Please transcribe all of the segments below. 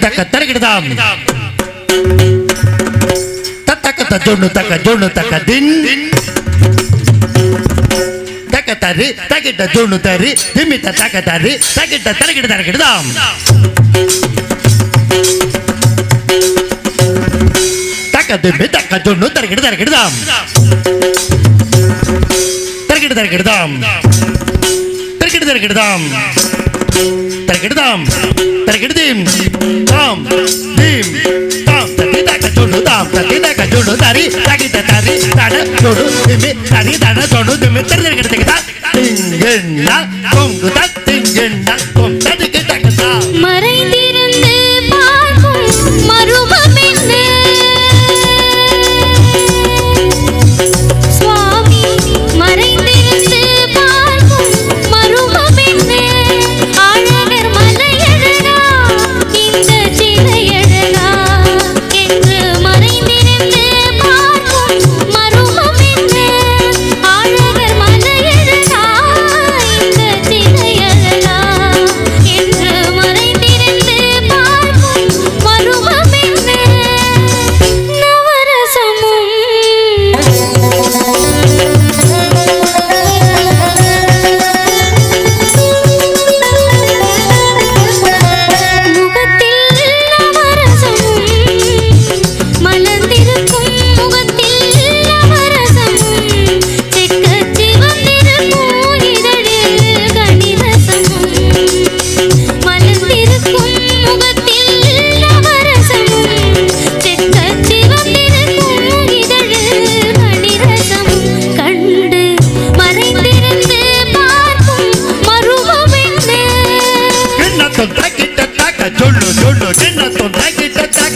தக்க தரகிடுதாம் தக்க ஜொண்ணு தக்க ஜொண்ணு தக்க தின். தக்க தரு தக்கிட்ட ஜொண்ணு தரு திமித்த தக்க தரு தக்கிட்ட தரகிடு தரகிடுதாம் தக்க திம்மி தக்க ஜொண்ணு தரகிடு தரகிடுதாம் தரகிடு தரகிடுதாம் தரகிடு தரகிடுதாம் தரகிடுதாம் தரகிடுதீம் தாம் தீம் தாம். தத்தி தக்க ஜொண்ணு தாம் தத்தி தக்க ஜொண்ணு தரி தகிட்ட தரி தட ஜொடு திமி தரி தட ஜொடு திமி. தரி தரகிடுதா திங்கெண்ணா கொங்கு தத்திங்கெண்ணா கொம் ததிக்கு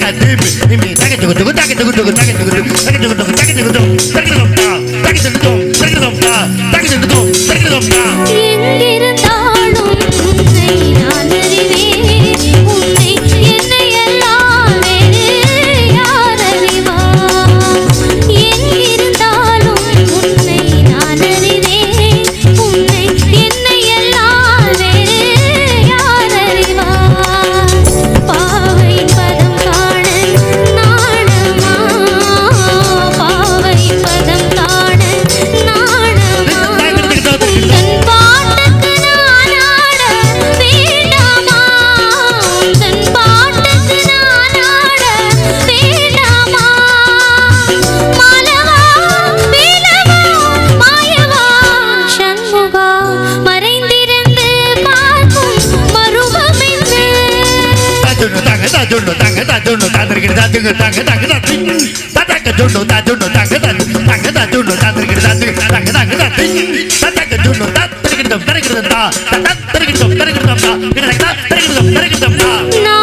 தக்கிட்ட No!